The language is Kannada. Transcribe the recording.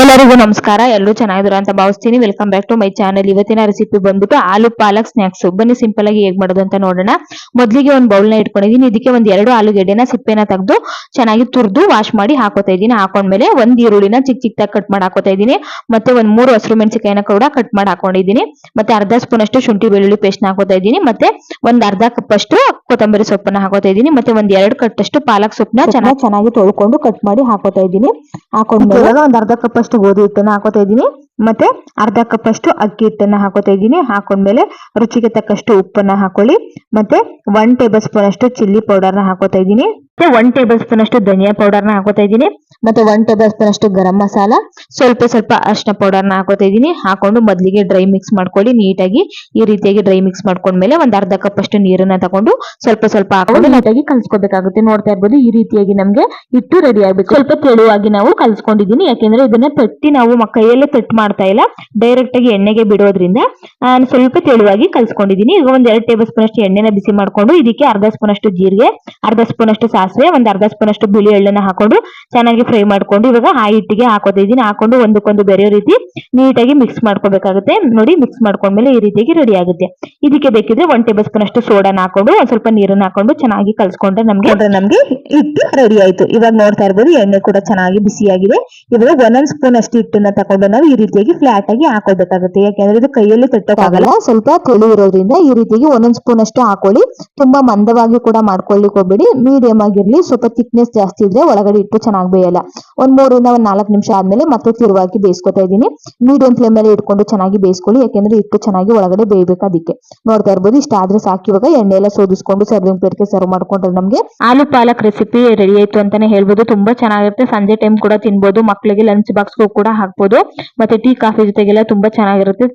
ಎಲ್ಲರಿಗೂ ನಮಸ್ಕಾರ. ಎಲ್ಲರೂ ಚೆನ್ನಾಗಿದ್ರು ಅಂತ ಭಾವಿಸ್ತೀನಿ. Welcome back to my channel ಇವತ್ತಿನ ರೆಸಿಪಿ ಬಂದ್ಬಿಟ್ಟು ಆಲೂ ಪಾಲಕ್ ಸ್ನಾಕ್ಸ್ ಬನ್ನಿ ಸಿಂಪಲ್ ಆಗಿ ಹೇಗ್ ಮಾಡೋದು ಅಂತ ನೋಡೋಣ. ಮೊದಲಿಗೆ ಒಂದು ಬೌಲ್ನ ಇಟ್ಕೊಂಡಿದ್ದೀನಿ. ಇದಕ್ಕೆ ಒಂದ್ ಎರಡು ಆಲೂಗೆಡ್ಡೆನ ಸಿಪ್ಪೆನ ತೆಗೆದು ಚೆನ್ನಾಗಿ ತುರ್ದು ವಾಶ್ ಮಾಡಿ ಹಾಕೋತಾ ಇದ್ದೀನಿ. ಹಾಕೊಂಡ್ಮೇಲೆ ಒಂದ್ ಈರುಳ್ಳಿನ ಚಿಕ್ಕ ಚಿಕ್ಕದಾಗಿ ಕಟ್ ಮಾಡಿ ಹಾಕೋತಾ ಇದ್ದೀನಿ. ಮತ್ತೆ ಒಂದ್ ಮೂರು ಹಸಿರು ಮೆಣಸಿಕಾಯಿನ ಕೂಡ ಕಟ್ ಮಾಡಿ ಹಾಕೊಂಡಿದ್ದೀನಿ. ಮತ್ತೆ ಅರ್ಧ ಸ್ಪೂನ್ ಅಷ್ಟು ಶುಂಠಿ ಬೆಳ್ಳುಳ್ಳಿ ಪೇಸ್ಟ್ ಹಾಕೋತಾ ಇದ್ದೀನಿ. ಮತ್ತೆ ಒಂದ್ ಅರ್ಧ ಕಪ್ ಅಷ್ಟು ಕೊತ್ತಂಬರಿ ಸೊಪ್ಪನ್ನ ಹಾಕೋತಾ ಇದ್ದೀನಿ. ಮತ್ತೆ ಒಂದ್ ಎರಡು ಕಟ್ ಅಷ್ಟು ಪಾಲಕ್ ಸೊಪ್ಪನ್ನ ಚೆನ್ನಾಗಿ ಚೆನ್ನಾಗಿ ತೊಳ್ಕೊಂಡು ಕಟ್ ಮಾಡಿ ಹಾಕೋತಾ ಇದ್ದೀನಿ. ಹಾಕೊಂಡ್ಮೇಲೆ ಒಂದ್ ಅರ್ಧ ಕಪ್ ಅಷ್ಟು ಗೋಧಿ ಹಿಟ್ಟನ್ನು ಹಾಕೋತಾ ಇದ್ದೀನಿ. ಮತ್ತೆ ಅರ್ಧ ಕಪ್ ಅಷ್ಟು ಅಕ್ಕಿ ಹಿಟ್ಟನ್ನು ಹಾಕೋತಾ ಇದ್ದೀನಿ. ಹಾಕೊಂಡ್ಮೇಲೆ ರುಚಿಗೆ ತಕ್ಕಷ್ಟು ಉಪ್ಪನ್ನ ಹಾಕೊಳ್ಳಿ. ಮತ್ತೆ ಒನ್ ಟೇಬಲ್ ಸ್ಪೂನ್ ಅಷ್ಟು ಚಿಲ್ಲಿ ಪೌಡರ್ನ ಹಾಕೋತಾ ಇದ್ದೀನಿ. ಮತ್ತೆ ಒನ್ ಟೇಬಲ್ ಸ್ಪೂನ್ ಅಷ್ಟು ಧನಿಯಾ ಪೌಡರ್ನ ಹಾಕೋತಾ ಇದ್ದೀನಿ. ಮತ್ತೆ ಒನ್ ಟೇಬಲ್ ಸ್ಪೂನ್ ಅಷ್ಟು ಗರಂ ಮಸಾಲ, ಸ್ವಲ್ಪ ಸ್ವಲ್ಪ ಅರ್ಶಿನ ಪೌಡರ್ನ ಹಾಕೋತಾ ಇದ್ದೀನಿ. ಹಾಕೊಂಡು ಮೊದಲಿಗೆ ಡ್ರೈ ಮಿಕ್ಸ್ ಮಾಡ್ಕೊಳ್ಳಿ ನೀಟಾಗಿ. ಈ ರೀತಿಯಾಗಿ ಡ್ರೈ ಮಿಕ್ಸ್ ಮಾಡ್ಕೊಂಡ್ಮೇಲೆ ಒಂದ್ ಅರ್ಧ ಕಪ್ ಅಷ್ಟು ನೀರನ್ನ ತಗೊಂಡು ಸ್ವಲ್ಪ ಸ್ವಲ್ಪ ಹಾಕೊಂಡು ನೀಟಾಗಿ ಕಲ್ಸ್ಕೊಬೇಕಾಗುತ್ತೆ. ನೋಡ್ತಾ ಇರ್ಬೋದು ಈ ರೀತಿಯಾಗಿ ನಮ್ಗೆ ಇಟ್ಟು ರೆಡಿ ಆಗ್ಬೇಕು. ಸ್ವಲ್ಪ ತೆಳುವಾಗಿ ನಾವು ಕಲ್ಸ್ಕೊಂಡಿದ್ದೀನಿ. ಯಾಕೆಂದ್ರೆ ಇದನ್ನ ತಟ್ಟಿ ನಾವು ಕೈಯಲ್ಲೇ ತಟ್ಟು ಮಾಡ್ತಾ ಇಲ್ಲ. ಡೈರೆಕ್ಟ್ ಆಗಿ ಎಣ್ಣೆಗೆ ಬಿಡೋದ್ರಿಂದ ಸ್ವಲ್ಪ ತೆಳುವಾಗಿ ಕಲ್ಸ್ಕೊಂಡಿದ್ದೀನಿ. ಈಗ ಒಂದ್ ಎರಡು ಟೇಬಲ್ ಸ್ಪೂನ್ ಅಷ್ಟು ಎಣ್ಣೆನ ಬಿಸಿ ಮಾಡ್ಕೊಂಡು ಇದಕ್ಕೆ ಅರ್ಧ ಸ್ಪೂನ್ ಅಷ್ಟು ಜೀರಿಗೆ, ಅರ್ಧ ಸ್ಪೂನ್ ಅಷ್ಟು ಸಾಸಿವೆ ಒಂದ್ ಅರ್ಧ ಸ್ಪೂನ್ ಅಷ್ಟು ಬಿಳಿ ಎಳ್ಳನ್ನ ಹಾಕೊಂಡು ಚೆನ್ನಾಗಿ ಫ್ರೈ ಮಾಡ್ಕೊಂಡು ಇವಾಗ ಆ ಹಿಟ್ಟಿಗೆ ಹಾಕೋತಾ ಇದೀನಿ ಹಾಕೊಂಡು ಒಂದಕ್ಕೊಂದು ಬೆರೆಯೋ ರೀತಿ ನೀಟಾಗಿ ಮಿಕ್ಸ್ ಮಾಡ್ಕೋಬೇಕಾಗುತ್ತೆ. ನೋಡಿ ಮಿಕ್ಸ್ ಮಾಡ್ಕೊಂಡ್ಮೇಲೆ ಈ ರೀತಿಯಾಗಿ ರೆಡಿ ಆಗುತ್ತೆ. ಇದಕ್ಕೆ ಬೇಕಿದ್ರೆ ಒನ್ ಟೇಬಲ್ ಸ್ಪೂನ್ ಅಷ್ಟು ಸೋಡಾನ ಹಾಕೊಂಡು ಒಂದ್ ಸ್ವಲ್ಪ ನೀರನ್ನ ಹಾಕೊಂಡು ಚೆನ್ನಾಗಿ ಕಲ್ಸ್ಕೊಂಡ್ರೆ ನಮ್ಗೆ ನಮ್ಗೆ ಹಿಟ್ಟು ರೆಡಿ ಆಯ್ತು. ಇವಾಗ ನೋಡ್ತಾ ಇರ್ಬೋದು ಎಣ್ಣೆ ಕೂಡ ಚೆನ್ನಾಗಿ ಬಿಸಿಯಾಗಿದೆ ಇವಾಗ ಒಂದೊಂದ್ ಸ್ಪೂನ್ ಅಷ್ಟು ಹಿಟ್ಟನ್ನ ತಗೊಂಡು ನಾವು ಈ ರೀತಿಯಾಗಿ ಫ್ಲಾಟ್ ಆಗಿ ಹಾಕೋಬೇಕಾಗುತ್ತೆ ಯಾಕೆಂದ್ರೆ ಇದು ಕೈಯಲ್ಲಿ ತಟ್ಟೋಕಾಗಲ್ಲ ಸ್ವಲ್ಪ ತೆಳು ಇರೋದ್ರಿಂದ ಈ ರೀತಿಯಾಗಿ ಒಂದೊಂದ್ ಸ್ಪೂನ್ ಅಷ್ಟು ಹಾಕೊಳ್ಳಿ. ತುಂಬಾ ಮಂದವಾಗಿ ಕೂಡ ಮಾಡ್ಕೊಳ್ಳಿಕ್ ಹೋಗ್ಬೇಡಿ. ಮೀಡಿಯಂ ಆಗಿರ್ಲಿ, ಸ್ವಲ್ಪ ಥಿಕ್ನೆಸ್ ಜಾಸ್ತಿ ಇದ್ರೆ ಒಳಗಡೆ ಇಟ್ಟು ಚೆನ್ನಾಗಿ ಬೇಯಲ್ಲ. ಒಂದ್ ಮೂರಿಂದ ಒಂದ್ ನಾಲ್ಕು ನಿಮಿಷ ಆದ್ಮೇಲೆ ಮತ್ತೆ ತಿರುವಾಗಿ ಬೇಯಿಸ್ಕೊತಾ ಇದ್ದೀನಿ. ಮೀಡಿಯಂ ಫ್ಲೇಮ್ ಮೇಲೆ ಇಟ್ಕೊಂಡು ಚೆನ್ನಾಗಿ ಬೇಯಿಸ್ಕೊಳ್ಳಿ, ಯಾಕೆಂದ್ರೆ ಇಟ್ಟು ಚೆನ್ನಾಗಿ ಒಳಗಡೆ ಬೇಯಬೇಕು ಅದಕ್ಕೆ. ನೋಡ್ತಾ ಇರ್ಬೋದು, ಇಷ್ಟ ಆದ್ರೆ ಸಾಕು. ಇವಾಗ ಎಣ್ಣೆ ಎಲ್ಲ ಸೋದಿಸ್ಕೊಂಡು ಸರ್ವಿಂಗ್ ಪ್ಲೇಟ್ಗೆ ಸರ್ವ್ ಮಾಡ್ಕೊಂಡ್ರೆ ನಮ್ಗೆ ಆಲೂ ಪಾಲಕ್ ರೆಸಿಪಿ ರೆಡಿ ಆಯ್ತು ಅಂತಾನೆ ಹೇಳ್ಬೋದು. ತುಂಬಾ ಚೆನ್ನಾಗಿರುತ್ತೆ. ಸಂಜೆ ಟೈಮ್ ಕೂಡ ತಿನ್ಬೋದು. ಮಕ್ಕಳಿಗೆ ಲಂಚ್ ಬಾಕ್ಸ್ ಕೂಡ ಹಾಕ್ಬೋದು. ಮತ್ತೆ ಟೀ ಕಾಫಿ ಜೊತೆಗೆಲ್ಲ ತುಂಬಾ ಚೆನ್ನಾಗಿರುತ್ತೆ.